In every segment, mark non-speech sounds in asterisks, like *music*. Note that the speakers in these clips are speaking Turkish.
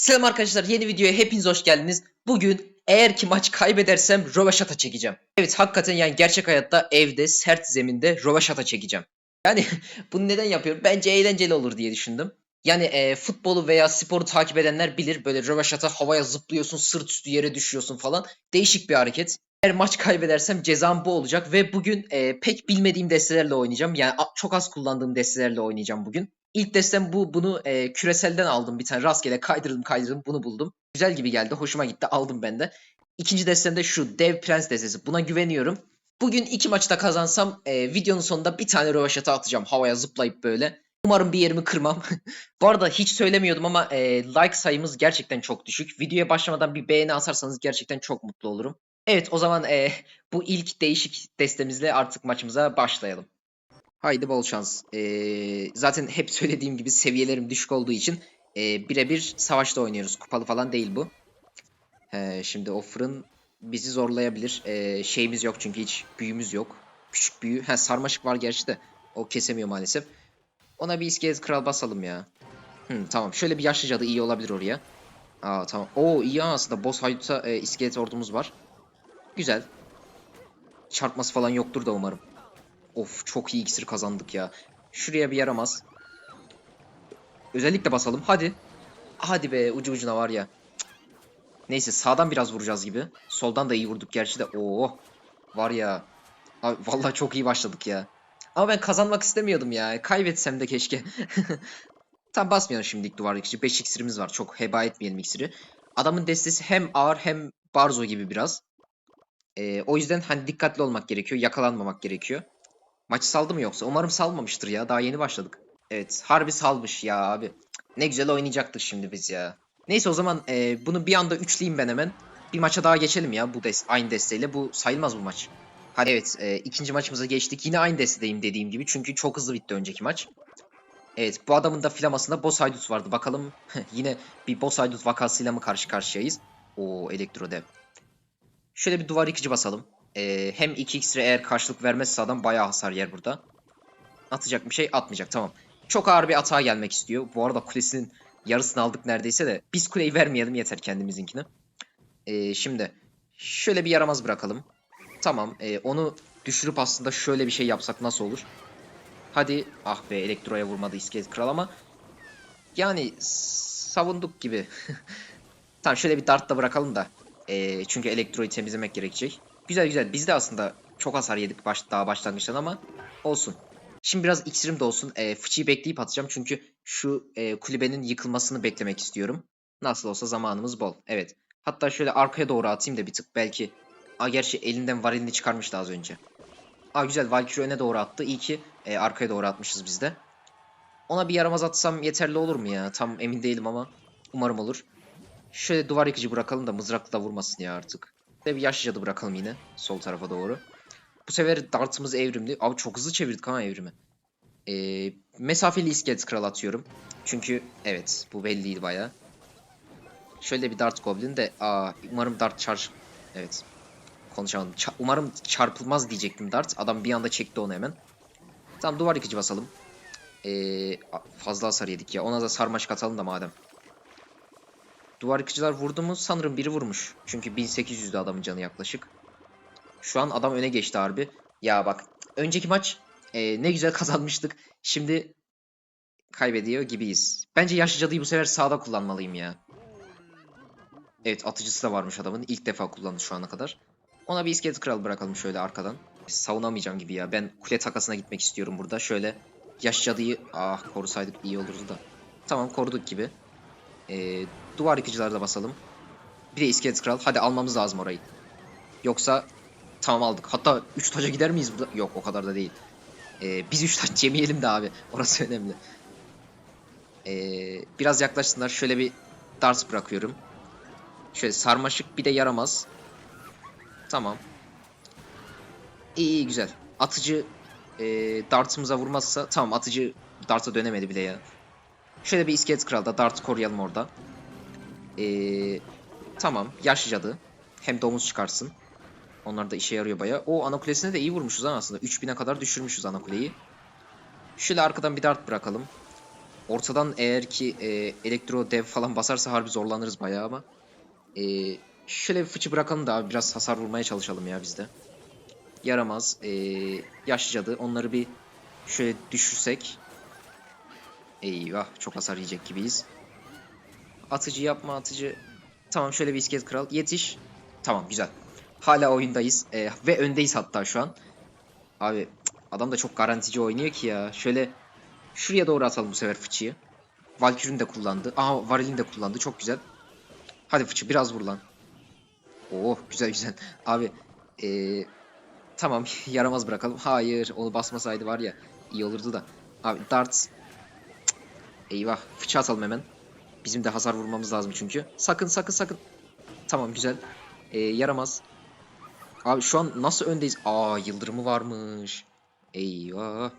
Selam arkadaşlar yeni videoya hepiniz hoş geldiniz. Bugün eğer ki maç kaybedersem rövaşata çekeceğim. Evet hakikaten yani gerçek hayatta evde sert zeminde rövaşata çekeceğim. Yani *laughs* bunu neden yapıyorum? Bence eğlenceli olur diye düşündüm. Yani e, futbolu veya sporu takip edenler bilir böyle rövaşata havaya zıplıyorsun sırt üstü yere düşüyorsun falan. Değişik bir hareket. Eğer maç kaybedersem cezam bu olacak ve bugün e, pek bilmediğim destelerle oynayacağım. Yani çok az kullandığım destelerle oynayacağım bugün. İlk destem bu. Bunu e, küreselden aldım. Bir tane rastgele kaydırdım kaydırdım bunu buldum. Güzel gibi geldi. Hoşuma gitti. Aldım ben de. İkinci destem de şu Dev Prens destesi. Buna güveniyorum. Bugün iki maçta kazansam e, videonun sonunda bir tane rövaşata atacağım. Havaya zıplayıp böyle. Umarım bir yerimi kırmam. *laughs* bu arada hiç söylemiyordum ama e, like sayımız gerçekten çok düşük. Videoya başlamadan bir beğeni atarsanız gerçekten çok mutlu olurum. Evet o zaman e, bu ilk değişik destemizle artık maçımıza başlayalım. Haydi bol şans. Ee, zaten hep söylediğim gibi seviyelerim düşük olduğu için e, birebir savaşta oynuyoruz. Kupalı falan değil bu. He, şimdi o fırın bizi zorlayabilir. Ee, şeyimiz yok çünkü hiç büyümüz yok. Küçük büyü. Ha sarmaşık var gerçi de. O kesemiyor maalesef. Ona bir iskelet kral basalım ya. Hı, tamam. Şöyle bir yaşlı cadı iyi olabilir oraya. Aa tamam. Oo iyi aslında. Boss haydut'a e, iskelet ordumuz var. Güzel. Çarpması falan yoktur da umarım. Of çok iyi iksir kazandık ya. Şuraya bir yaramaz. Özellikle basalım. Hadi. Hadi be ucu ucuna var ya. Neyse sağdan biraz vuracağız gibi. Soldan da iyi vurduk gerçi de. Oo. Var ya. Abi, vallahi çok iyi başladık ya. Ama ben kazanmak istemiyordum ya. Kaybetsem de keşke. *laughs* Tam basmayalım şimdilik duvar iksiri. 5 iksirimiz var. Çok heba etmeyelim iksiri. Adamın destesi hem ağır hem barzo gibi biraz. Ee, o yüzden hani dikkatli olmak gerekiyor. Yakalanmamak gerekiyor. Maç saldı mı yoksa? Umarım salmamıştır ya. Daha yeni başladık. Evet. Harbi salmış ya abi. Ne güzel oynayacaktık şimdi biz ya. Neyse o zaman e, bunu bir anda üçleyeyim ben hemen. Bir maça daha geçelim ya bu des aynı desteğiyle. Bu sayılmaz bu maç. Hadi evet e, ikinci maçımıza geçtik. Yine aynı destedeyim dediğim gibi. Çünkü çok hızlı bitti önceki maç. Evet bu adamın da flamasında boss haydut vardı. Bakalım yine bir boss haydut vakasıyla mı karşı karşıyayız? Oo elektro dev. Şöyle bir duvar yıkıcı basalım. Ee, hem 2x'e eğer karşılık vermezse adam bayağı hasar yer burada. Atacak bir şey atmayacak tamam. Çok ağır bir atağa gelmek istiyor. Bu arada kulesinin yarısını aldık neredeyse de. Biz kuleyi vermeyelim yeter kendimizinkini. Ee, şimdi şöyle bir yaramaz bırakalım. Tamam ee, onu düşürüp aslında şöyle bir şey yapsak nasıl olur? Hadi ah be elektroya vurmadı iskelet kral ama yani savunduk gibi. *laughs* tamam şöyle bir dart da bırakalım da. Ee, çünkü elektroyu temizlemek gerekecek. Güzel güzel. Biz de aslında çok hasar yedik baş, daha başlangıçtan ama olsun. Şimdi biraz iksirim de olsun. E, fıçıyı bekleyip atacağım çünkü şu e, kulübenin yıkılmasını beklemek istiyorum. Nasıl olsa zamanımız bol. Evet. Hatta şöyle arkaya doğru atayım da bir tık belki. Aa gerçi elinden varilini çıkarmıştı az önce. Aa güzel Valkyrie öne doğru attı. İyi ki e, arkaya doğru atmışız biz de. Ona bir yaramaz atsam yeterli olur mu ya? Tam emin değilim ama umarım olur. Şöyle duvar yıkıcı bırakalım da mızrakla da vurmasın ya artık. Ve bir yaşlı cadı bırakalım yine. Sol tarafa doğru. Bu sefer dartımız evrimli. Abi çok hızlı çevirdik ha evrimi. Ee, mesafeli iskelet kral atıyorum. Çünkü evet bu belliydi baya. Şöyle bir dart goblin de aa, umarım dart çarp... Evet. Konuşamadım. Ça- umarım çarpılmaz diyecektim dart. Adam bir anda çekti onu hemen. Tamam duvar yıkıcı basalım. Ee, fazla hasar yedik ya. Ona da sarmaşık atalım da madem. Duvar yıkıcılar vurdu mu? Sanırım biri vurmuş. Çünkü 1800'de adamın canı yaklaşık. Şu an adam öne geçti harbi. Ya bak önceki maç e, ne güzel *laughs* kazanmıştık. Şimdi kaybediyor gibiyiz. Bence yaşlı cadıyı bu sefer sağda kullanmalıyım ya. Evet atıcısı da varmış adamın. İlk defa kullandı şu ana kadar. Ona bir iskelet kral bırakalım şöyle arkadan. Savunamayacağım gibi ya. Ben kule takasına gitmek istiyorum burada. Şöyle yaş cadıyı ah korusaydık iyi olurdu da. Tamam koruduk gibi. Ee, duvar yıkıcıları da basalım. Bir de iskelet kral. Hadi almamız lazım orayı. Yoksa tamam aldık. Hatta 3 taca gider miyiz burada? Yok o kadar da değil. Ee, biz 3 taç yemeyelim de abi. *laughs* Orası önemli. Ee, biraz yaklaşsınlar. Şöyle bir dart bırakıyorum. Şöyle sarmaşık bir de yaramaz. Tamam. İyi iyi güzel. Atıcı e, dartımıza vurmazsa tamam atıcı darta dönemedi bile ya. Şöyle bir iskelet kralda dart koruyalım orada. Ee, tamam yaşlı cadı. Hem domuz çıkarsın. Onlar da işe yarıyor baya. O ana kulesine de iyi vurmuşuz ha aslında. 3000'e kadar düşürmüşüz ana kuleyi. Şöyle arkadan bir dart bırakalım. Ortadan eğer ki e, elektro dev falan basarsa harbi zorlanırız bayağı ama. E, şöyle bir fıçı bırakalım da abi biraz hasar vurmaya çalışalım ya biz de. Yaramaz. E, yaşlı cadı. Onları bir şöyle düşürsek. Eyvah çok hasar yiyecek gibiyiz. Atıcı yapma atıcı. Tamam şöyle bir iskelet kral. Yetiş. Tamam güzel. Hala oyundayız. E, ve öndeyiz hatta şu an. Abi adam da çok garantici oynuyor ki ya. Şöyle şuraya doğru atalım bu sefer fıçıyı. Valkyrie'nin de kullandı. Aha Varil'in de kullandı. Çok güzel. Hadi fıçı biraz vur lan. Oh güzel güzel. Abi eee, tamam *laughs* yaramaz bırakalım. Hayır onu basmasaydı var ya iyi olurdu da. Abi darts. Eyvah fıçı atalım hemen. Bizim de hasar vurmamız lazım çünkü. Sakın sakın sakın. Tamam güzel. Eee, yaramaz. Abi şu an nasıl öndeyiz? Aa yıldırımı varmış. Eyvah.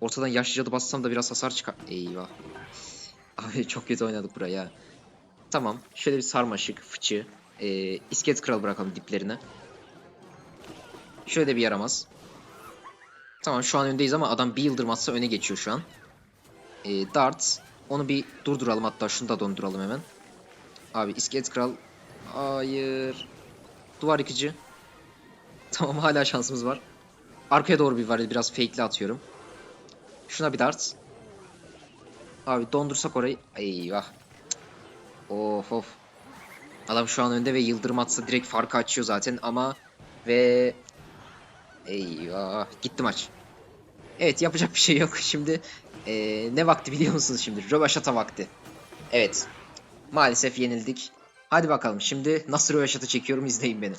Ortadan yaşlı cadı bassam da biraz hasar çıkar. Eyvah. Abi çok kötü oynadık buraya. Tamam. Şöyle bir sarmaşık, fıçı. Ee, iskelet kral bırakalım diplerine. Şöyle de bir yaramaz. Tamam şu an öndeyiz ama adam bir yıldırım atsa öne geçiyor şu an. Ee, darts. Onu bir durduralım hatta şunu da donduralım hemen. Abi iskelet kral. Hayır. Duvar yıkıcı. *laughs* Tamam hala şansımız var. Arkaya doğru bir var biraz fake'li atıyorum. Şuna bir dart. Abi dondursak orayı. Eyvah. Of of. Adam şu an önde ve yıldırım atsa direkt farkı açıyor zaten ama ve eyvah gitti maç. Evet yapacak bir şey yok. *laughs* Şimdi eee, ne vakti biliyor musunuz şimdi? Rövaşata vakti. Evet. Maalesef yenildik. Hadi bakalım şimdi nasıl rövaşata çekiyorum izleyin beni.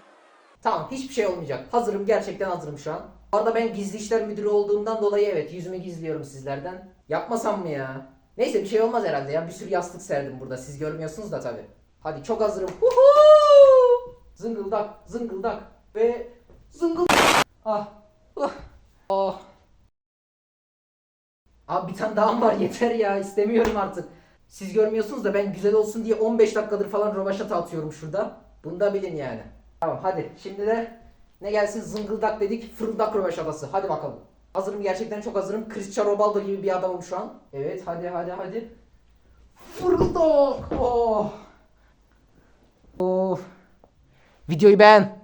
Tamam hiçbir şey olmayacak. Hazırım gerçekten hazırım şu an. Bu arada ben gizli işler müdürü olduğumdan dolayı evet yüzümü gizliyorum sizlerden. Yapmasam mı ya? Neyse bir şey olmaz herhalde ya. Bir sürü yastık serdim burada. Siz görmüyorsunuz da tabi. Hadi çok hazırım. Huhu! Zıngıldak, zıngıldak ve zıngıl... Ah. Ah. Oh. Abi bir tane daha var *laughs* yeter ya istemiyorum artık. Siz görmüyorsunuz da ben güzel olsun diye 15 dakikadır falan rovaşata atıyorum şurada. Bunu da bilin yani. Tamam hadi şimdi de ne gelsin zıngıldak dedik fırıldak rövaşatası. Hadi bakalım. Hazırım gerçekten çok hazırım. Cristiano Ronaldo gibi bir adamım şu an. Evet hadi hadi hadi. Fırıldak. Oh. Of. Videoyu beğen.